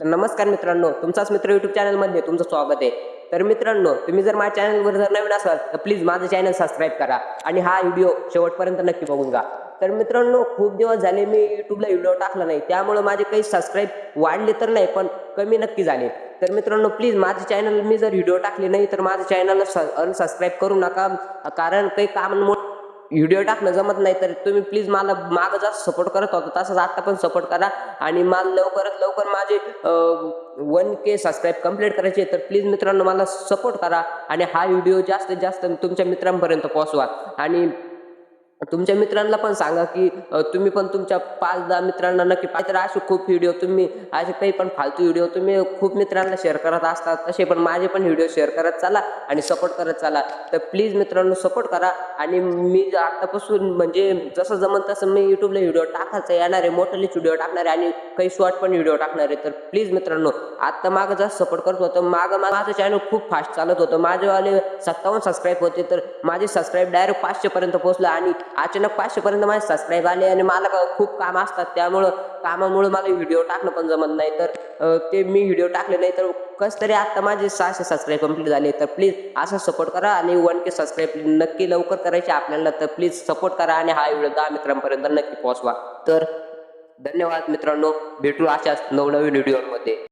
तर नमस्कार मित्रांनो तुमचाच मित्र युट्यूब चॅनलमध्ये तुमचं स्वागत आहे. तर मित्रांनो तुम्ही जर माझ्या चॅनलवर जर नवीन असाल तर प्लीज माझं चॅनल सबस्क्राईब करा आणि हा व्हिडिओ शेवटपर्यंत नक्की बघून जा तर मित्रांनो खूप दिवस झाले मी युट्यूबला व्हिडिओ टाकला नाही त्यामुळे माझे काही सबस्क्राईब वाढले तर नाही पण कमी नक्की झाले. तर मित्रांनो प्लीज माझं चॅनल मी जर व्हिडिओ टाकले नाही तर माझं चॅनल अनसबस्क्राईब करू नका कारण काही काम मोठं व्हिडिओ टाकणं जमत नाही तर तुम्ही प्लीज मला मागं जास्त सपोर्ट करत होता तसंच आत्ता पण सपोर्ट करा. आणि मला लवकरात लवकर माझे वन के सबस्क्राईब कंप्लीट करायचे तर प्लीज मित्रांनो मला सपोर्ट करा. आणि हा व्हिडिओ जास्तीत जास्त तुमच्या मित्रांपर्यंत पोहोचवा. आणि तुमच्या मित्रांना पण सांगा की तुम्ही पण तुमच्या पाच दहा मित्रांना नक्की पाहिजे तर असे खूप व्हिडिओ तुम्ही असे काही पण फालतू व्हिडिओ तुम्ही खूप मित्रांना शेअर करत असतात तसे पण माझे पण व्हिडिओ शेअर करत चाला आणि सपोर्ट करत चाला. तर प्लीज मित्रांनो सपोर्ट करा आणि मी आतापासून म्हणजे जसं जमन तसं मी युट्यूबला व्हिडिओ टाकायचा येणार आहे मोठेच व्हिडिओ टाकणार आहे आणि काही शॉर्ट पण व्हिडिओ टाकणार आहे. तर प्लीज मित्रांनो आत्ता मागं जास्त सपोर्ट करत होतं मागं माझं चॅनल खूप फास्ट चालत होतं. माझेवाले सत्तावन्न सबस्क्राईब होते तर माझे सबस्क्राईब डायरेक्ट पाचशेपर्यंत पोहोचलं आणि अचानक पाचशेपर्यंत माझे सबस्क्राईब आले आणि मला खूप काम असतात. त्यामुळं कामामुळे मला व्हिडिओ टाकणं पण जमत नाही. तर ते मी व्हिडिओ टाकले नाही तर कस तरी आता माझे सहाशे सबस्क्राईब कंप्लीट झाले. तर प्लीज असं सपोर्ट करा आणि वन के सबस्क्राईब नक्की लवकर करायचे आपल्याला. तर प्लीज सपोर्ट करा आणि हा व्हिडिओ दहा मित्रांपर्यंत नक्की पोहोचवा. तर धन्यवाद मित्रांनो. भेटू अशाच नवनवीन व्हिडिओमध्ये